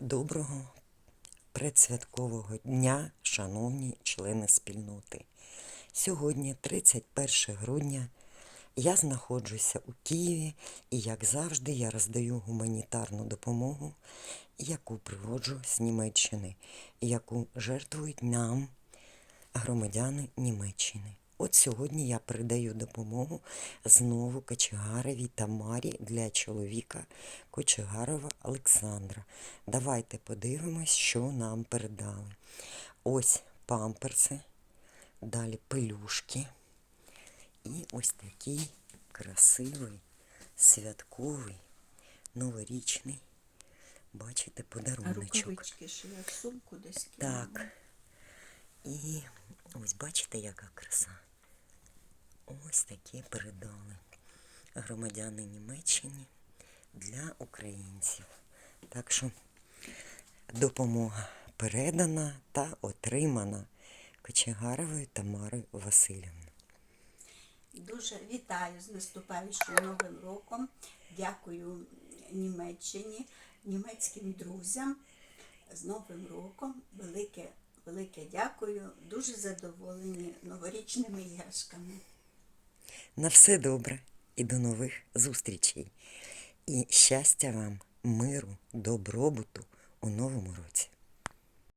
Доброго предсвяткового дня, шановні члени спільноти. Сьогодні, 31 грудня, я знаходжуся у Києві і, як завжди, я роздаю гуманітарну допомогу, яку приводжу з Німеччини, яку жертвують нам громадяни Німеччини. От сьогодні я передаю допомогу знову Кочегаровій Тамарі для чоловіка Кочегарова Олександра. Давайте подивимось, що нам передали. Ось памперси, далі пелюшки. І ось такий красивий, святковий, новорічний, бачите, подаруночок. рукавички ще я в сумку десь. Так. І ось бачите, яка краса. Ось такі передали громадяни Німеччини для українців. Так що допомога передана та отримана Кочегаровою Тамарою Васильівною. Дуже вітаю з наступаючим новим роком. Дякую Німеччині, німецьким друзям. З Новим роком. Велике, велике дякую. Дуже задоволені новорічними іграшками. На все добре і до нових зустрічей. І щастя вам, миру, добробуту у новому році.